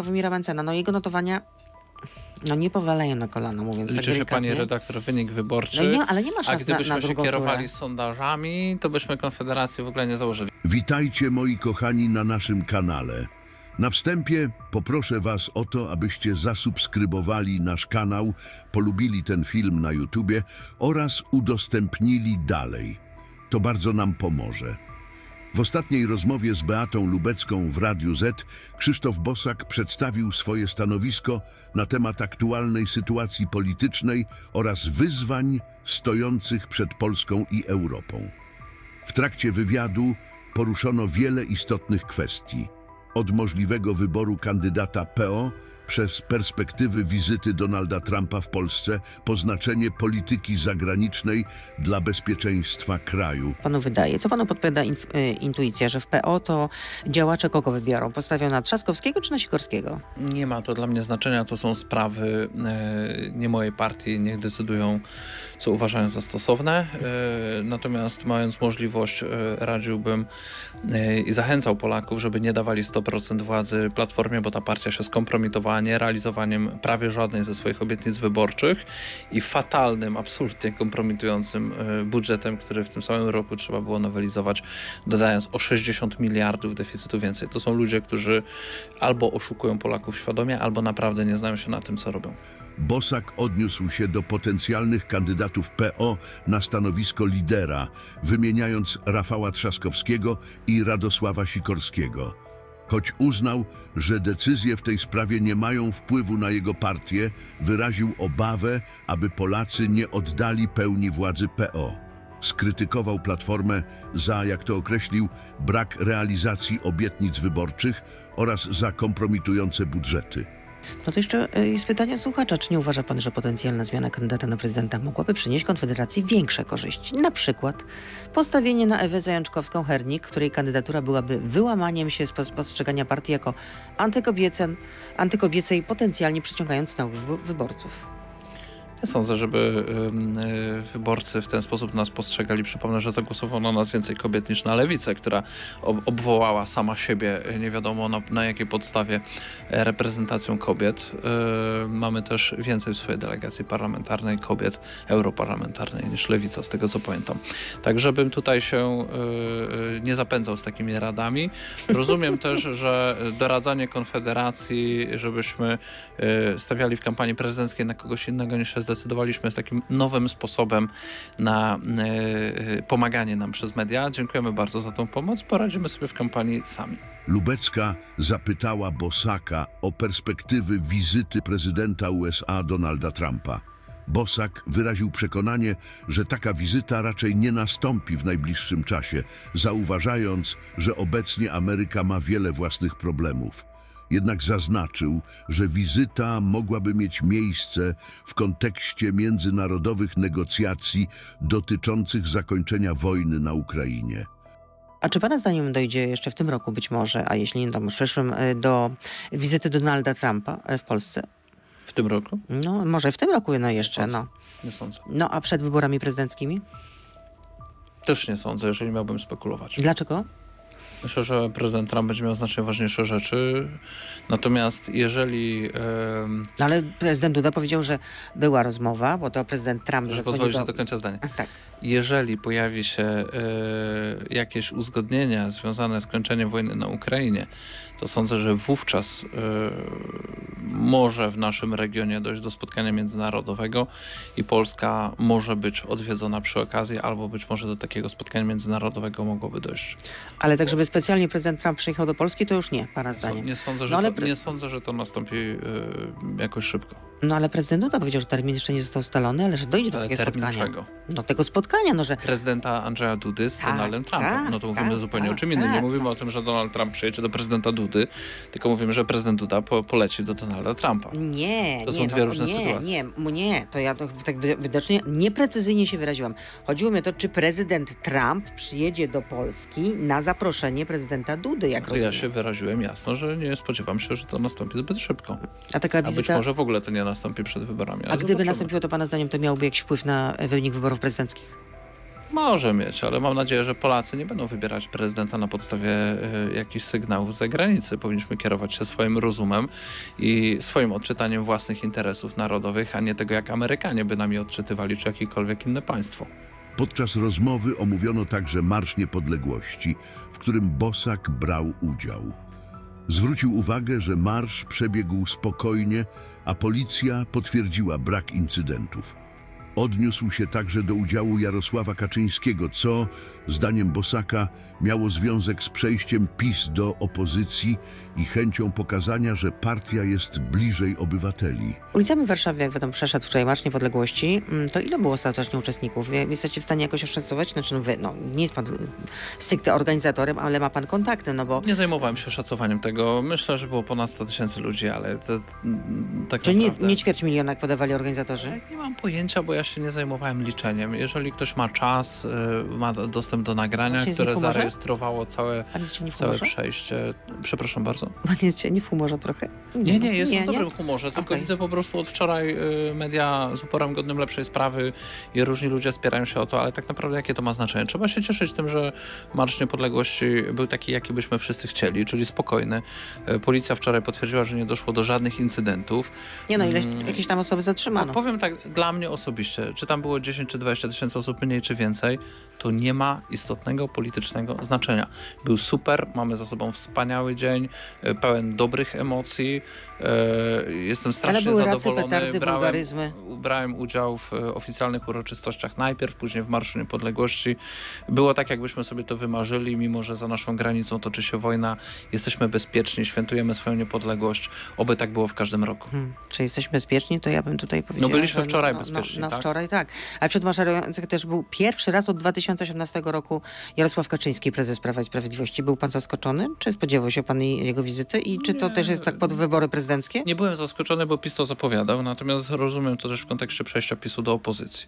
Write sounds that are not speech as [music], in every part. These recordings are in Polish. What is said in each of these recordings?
Sławomira Mencena. No jego notowania no nie powalają na kolana, mówiąc tak Liczy się pani redaktor wynik wyborczy. No nie, ale nie ma A szans na, gdybyśmy na się kierowali turę. sondażami, to byśmy Konfederacji w ogóle nie założyli. Witajcie moi kochani na naszym kanale. Na wstępie poproszę Was o to, abyście zasubskrybowali nasz kanał, polubili ten film na YouTubie oraz udostępnili dalej. To bardzo nam pomoże. W ostatniej rozmowie z Beatą Lubecką w Radiu Z Krzysztof Bosak przedstawił swoje stanowisko na temat aktualnej sytuacji politycznej oraz wyzwań stojących przed Polską i Europą. W trakcie wywiadu poruszono wiele istotnych kwestii. Od możliwego wyboru kandydata PO przez perspektywy wizyty Donalda Trumpa w Polsce po znaczenie polityki zagranicznej dla bezpieczeństwa kraju. Panu wydaje, co panu podpowiada inf- y, intuicja, że w PO to działacze kogo wybiorą? Postawią na Trzaskowskiego czy na Sikorskiego? Nie ma to dla mnie znaczenia, to są sprawy e, nie mojej partii, niech decydują, co uważają za stosowne. E, Natomiast mając możliwość, e, radziłbym e, i zachęcał Polaków, żeby nie dawali 100% władzy Platformie, bo ta partia się skompromitowała nierealizowaniem prawie żadnej ze swoich obietnic wyborczych i fatalnym, absolutnie kompromitującym e, budżetem, który w tym samym roku trzeba było nowelizować, dodając o 60 miliardów deficytu więcej. To są ludzie, którzy albo oszukują Polaków świadomie, albo naprawdę nie znają się na tym, co robią. Bosak odniósł się do potencjalnych kandydatów PO na stanowisko lidera, wymieniając Rafała Trzaskowskiego i Radosława Sikorskiego. Choć uznał, że decyzje w tej sprawie nie mają wpływu na jego partię, wyraził obawę, aby Polacy nie oddali pełni władzy PO. Skrytykował Platformę za, jak to określił, brak realizacji obietnic wyborczych oraz za kompromitujące budżety. No to jeszcze y, jest pytanie słuchacza. Czy nie uważa pan, że potencjalna zmiana kandydata na prezydenta mogłaby przynieść Konfederacji większe korzyści? Na przykład postawienie na Ewę Zajączkowską-Hernik, której kandydatura byłaby wyłamaniem się z pos- postrzegania partii jako antykobiece, antykobiece i potencjalnie przyciągając nowych wy- wyborców. Nie sądzę, żeby y, wyborcy w ten sposób nas postrzegali. Przypomnę, że zagłosowano na nas więcej kobiet niż na lewicę, która ob- obwołała sama siebie, y, nie wiadomo na, na jakiej podstawie, e, reprezentacją kobiet. Y, Mamy też więcej w swojej delegacji parlamentarnej kobiet europarlamentarnej niż lewica, z tego co pamiętam. Tak, żebym tutaj się nie zapędzał z takimi radami. Rozumiem [laughs] też, że doradzanie Konfederacji, żebyśmy stawiali w kampanii prezydenckiej na kogoś innego niż się zdecydowaliśmy, jest takim nowym sposobem na y, y, pomaganie nam przez media. Dziękujemy bardzo za tą pomoc. Poradzimy sobie w kampanii sami. Lubecka zapytała Bosaka o perspektywy wizyty prezydenta USA Donalda Trumpa. Bosak wyraził przekonanie, że taka wizyta raczej nie nastąpi w najbliższym czasie, zauważając, że obecnie Ameryka ma wiele własnych problemów. Jednak zaznaczył, że wizyta mogłaby mieć miejsce w kontekście międzynarodowych negocjacji dotyczących zakończenia wojny na Ukrainie. A czy pana zdaniem dojdzie jeszcze w tym roku być może, a jeśli nie, to w przyszłym, y, do wizyty Donalda Trumpa y, w Polsce? W tym roku? No, może w tym roku no jeszcze, sądzę. no. Nie sądzę. No, a przed wyborami prezydenckimi? Też nie sądzę, jeżeli miałbym spekulować. Dlaczego? Myślę, że prezydent Trump będzie miał znacznie ważniejsze rzeczy. Natomiast jeżeli em, No, ale prezydent Duda powiedział, że była rozmowa, bo to prezydent Trump Proszę pozwolić, do... że dokończę zdanie. A, Tak. Jeżeli pojawi się e, jakieś uzgodnienia związane z kończeniem wojny na Ukrainie, to sądzę, że wówczas e, może w naszym regionie dojść do spotkania międzynarodowego i Polska może być odwiedzona przy okazji, albo być może do takiego spotkania międzynarodowego mogłoby dojść. Ale tak, żeby specjalnie prezydent Trump przyjechał do Polski, to już nie, pana zdaniem. Nie sądzę, że, No, ale to, nie sądzę, że to nastąpi e, jakoś szybko. No ale prezydent Duda powiedział, że termin jeszcze nie został ustalony, ale że dojdzie do Ale takiego spotkania. czego? Do tego spotkania, no że prezydenta Andrzeja Dudy z Tak, Donaldem Trumpem. tak, no to mówimy tak, zupełnie o tak, czym innym. Nie tak, mówimy o tym, że Donald Trump przyjedzie do prezydenta Dudy, tylko mówimy, że prezydent Duda po, poleci do Donalda Trumpa. nie, To nie, są dwie no, różne nie, sytuacje. Nie, nie, to ja to tak widocznie nieprecyzyjnie się wyraziłam. Chodziło mi o to, czy prezydent Trump przyjedzie do Polski na zaproszenie prezydenta Dudy, jak To ja się wyraziłem jasno, że nie spodziewam się, że to nastąpi zbyt szybko. A taka A być wizyta... może w ogóle to nie nastąpi przed wyborami. A gdyby nastąpiło to pana zdaniem, to miałoby jakiś wpływ na wynik wyborów prezydenckich? Może mieć, ale mam nadzieję, że Polacy nie będą wybierać prezydenta na podstawie y, jakichś sygnałów z zagranicy. Powinniśmy kierować się swoim rozumem i swoim odczytaniem własnych interesów narodowych, a nie tego, jak Amerykanie by nami odczytywali, czy jakiekolwiek inne państwo. Podczas rozmowy omówiono także Marsz Niepodległości, w którym Bosak brał udział. Zwrócił uwagę, że marsz przebiegł spokojnie, a policja potwierdziła brak incydentów. Odniósł się także do udziału Jarosława Kaczyńskiego, co, zdaniem Bosaka, miało związek z przejściem PiS do opozycji i chęcią pokazania, że partia jest bliżej obywateli. Ulicami Warszawy, jak wiadomo, przeszedł wczoraj Marsz Niepodległości, mm, to ile było ostatecznie uczestników? Jesteście w stanie jakoś oszacować? Znaczy, no wy, no, nie jest pan stricte organizatorem, ale ma pan kontakty, no bo... Nie zajmowałem się szacowaniem tego. Myślę, że było ponad 100 tysięcy ludzi, ale to tak Czyli nie, naprawdę... nie ćwierć miliona, jak podawali organizatorzy? Nie mam pojęcia, bo ja się nie zajmowałem liczeniem. Jeżeli ktoś ma czas, y, ma do- dostęp do nagrania, które zarejestrowało całe, jest nie całe przejście. Przepraszam bardzo. Pan jest dzisiaj nie w humorze trochę? Nie, nie, jestem nie, w dobrym humorze, tylko Okej. widzę po prostu od wczoraj y, media z uporem godnym lepszej sprawy i różni ludzie spierają się o to, ale tak naprawdę jakie to ma znaczenie? Trzeba się cieszyć tym, że Marsz Niepodległości był taki, jaki byśmy wszyscy chcieli, czyli spokojny. Y, Policja wczoraj potwierdziła, że nie doszło do żadnych incydentów. Nie no, ileś, Mm. jakieś tam osoby zatrzymano. No, powiem tak, dla mnie osobiście, czy tam było 10 czy 20 tysięcy osób mniej czy więcej, to nie ma istotnego politycznego znaczenia. Był super, mamy za sobą wspaniały dzień, e, pełen dobrych emocji. E, Jestem strasznie Ale zadowolony. petardy, brałem, wulgaryzmy. brałem udział w e, oficjalnych uroczystościach najpierw, później w Marszu Niepodległości. Było tak, jakbyśmy sobie to wymarzyli, mimo że za naszą granicą toczy się wojna. Jesteśmy bezpieczni, świętujemy swoją niepodległość. Oby tak było w każdym roku. Hmm. Czy jesteśmy bezpieczni? To ja bym tutaj powiedziała, byliśmy że wczoraj no, bezpieczni, No, no wczoraj tak. Ale wśród maszerujących też był pierwszy raz od 2018 roku Jarosław Kaczyński, prezes Prawa i Sprawiedliwości. Był pan zaskoczony? Czy spodziewał się pan jego wizyty? I czy to Nie. też jest tak pod wybory prezydenckie? Nie byłem zaskoczony, bo PiS to zapowiadał, natomiast rozumiem to też w kontekście przejścia PiSu do opozycji.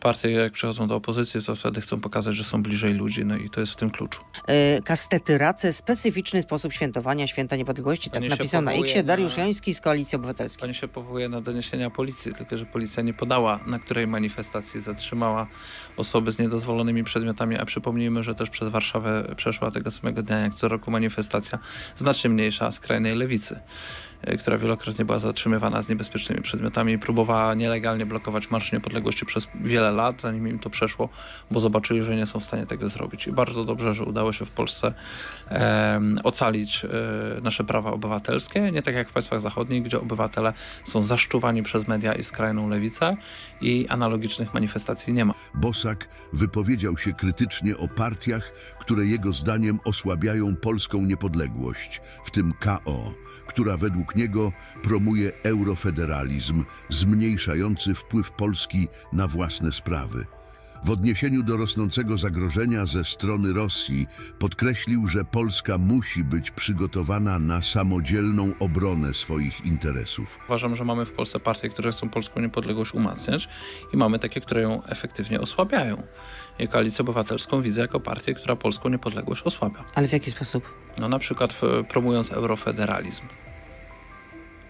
Partie jak przechodzą do opozycji, to wtedy chcą pokazać, że są bliżej ludzi, no i to jest w tym kluczu. E, Kastety Race, specyficzny sposób świętowania Święta Niepodległości. Tak napisał na X Dariusz na- Joński z Koalicji Obywatelskiej. Pani się powołuje na doniesienia policji, tylko że policja nie podała, na której manifestacji zatrzymała osoby z niedozwolonymi przedmiotami, a przypomnijmy, że też przez Warszawę przeszła tego samego dnia jak co roku manifestacja znacznie mniejsza skrajnej lewicy, która wielokrotnie była zatrzymywana z niebezpiecznymi przedmiotami i próbowała nielegalnie blokować Marsz Niepodległości przez wiele lat, zanim im to przeszło, bo zobaczyli, że nie są w stanie tego zrobić. I bardzo dobrze, że udało się w Polsce em, ocalić e, nasze prawa obywatelskie, nie tak jak w państwach zachodnich, gdzie obywatele są zaszczuwani przez media i skrajną lewicę i analogicznych manifestacji nie ma. Bosak wypowiedział się krytycznie o partiach, które jego zdaniem osłabiają polską niepodległość, w tym KO, która według niego promuje eurofederalizm, zmniejszający wpływ Polski na własne sprawy. W odniesieniu do rosnącego zagrożenia ze strony Rosji podkreślił, że Polska musi być przygotowana na samodzielną obronę swoich interesów. Uważam, że mamy w Polsce partie, które chcą polską niepodległość umacniać i mamy takie, które ją efektywnie osłabiają. I Koalicję Obywatelską widzę jako partię, która polską niepodległość osłabia. Ale w jaki sposób? No na przykład promując eurofederalizm.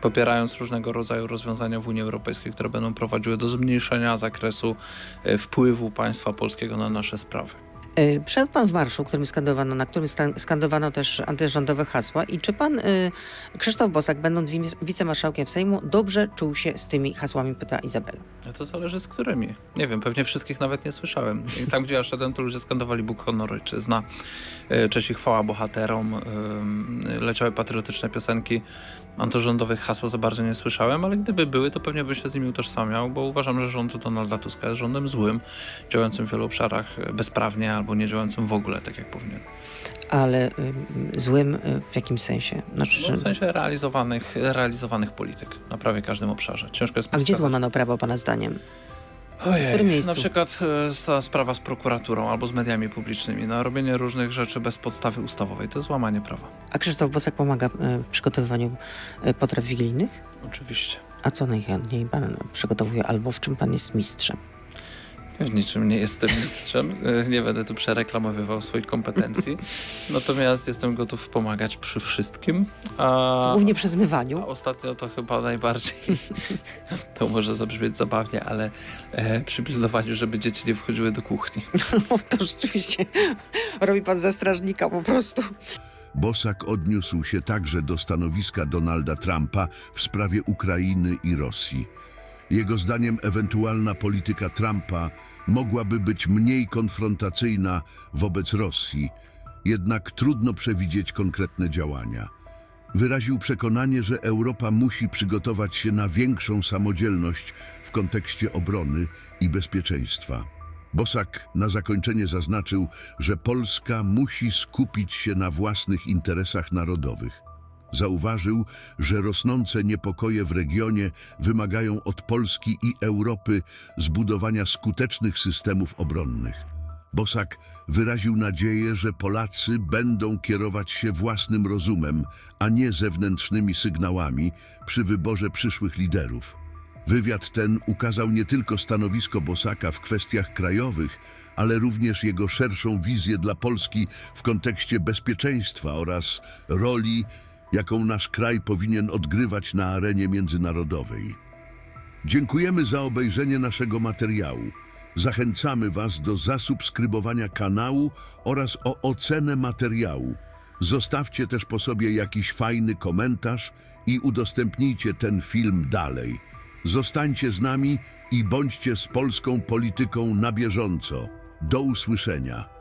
Popierając różnego rodzaju rozwiązania w Unii Europejskiej, które będą prowadziły do zmniejszenia zakresu e, wpływu państwa polskiego na nasze sprawy. E, Przed pan w marszu, którym skandowano, na którym skandowano też antyrządowe hasła. I czy pan y, Krzysztof Bosak, będąc wicemarszałkiem Sejmu, dobrze czuł się z tymi hasłami, pyta Izabela. No to zależy z którymi. Nie wiem, pewnie wszystkich nawet nie słyszałem. I tam, gdzie ja szedłem, to ludzie skandowali Bóg, honor, ojczyzna. E, Cześć i chwała bohaterom. Ym, Leciały patriotyczne piosenki. Antyrządowych hasł za bardzo nie słyszałem, ale gdyby były, to pewnie by się z nimi utożsamiał, bo uważam, że rząd Donalda Tuska jest rządem złym, działającym w wielu obszarach e, bezprawnie albo nie działającym w ogóle tak, jak powinien. Ale y, złym y, w jakim sensie? Znaczy, No, w sensie realizowanych, realizowanych polityk na prawie każdym obszarze. Ciężko jest A gdzie przedstawić- złamano prawo, pana zdaniem? Ojej, W którym miejscu? Na przykład e, ta sprawa z prokuraturą albo z mediami publicznymi. No, robienie różnych rzeczy bez podstawy ustawowej to jest złamanie prawa. A Krzysztof Bosak pomaga y, w przygotowywaniu y, potraw wigilijnych? Oczywiście. A co najchętniej pan przygotowuje albo w czym pan jest mistrzem? W niczym nie jestem mistrzem. E, Nie będę tu przereklamowywał swoich kompetencji. [laughs] Natomiast jestem gotów pomagać przy wszystkim. A, Głównie przy a zmywaniu. ostatnio to chyba najbardziej, [laughs] to może zabrzmieć zabawnie, ale e, przy pilnowaniu, żeby dzieci nie wchodziły do kuchni. [laughs] To rzeczywiście robi pan ze strażnika po prostu. Bosak odniósł się także do stanowiska Donalda Trumpa w sprawie Ukrainy i Rosji. Jego zdaniem ewentualna polityka Trumpa mogłaby być mniej konfrontacyjna wobec Rosji, jednak trudno przewidzieć konkretne działania. Wyraził przekonanie, że Europa musi przygotować się na większą samodzielność w kontekście obrony i bezpieczeństwa. Bosak na zakończenie zaznaczył, że Polska musi skupić się na własnych interesach narodowych. Zauważył, że rosnące niepokoje w regionie wymagają od Polski i Europy zbudowania skutecznych systemów obronnych. Bosak wyraził nadzieję, że Polacy będą kierować się własnym rozumem, a nie zewnętrznymi sygnałami przy wyborze przyszłych liderów. Wywiad ten ukazał nie tylko stanowisko Bosaka w kwestiach krajowych, ale również jego szerszą wizję dla Polski w kontekście bezpieczeństwa oraz roli, jaką nasz kraj powinien odgrywać na arenie międzynarodowej. Dziękujemy za obejrzenie naszego materiału. Zachęcamy Was do zasubskrybowania kanału oraz o ocenę materiału. Zostawcie też po sobie jakiś fajny komentarz i udostępnijcie ten film dalej. Zostańcie z nami i bądźcie z polską polityką na bieżąco. Do usłyszenia.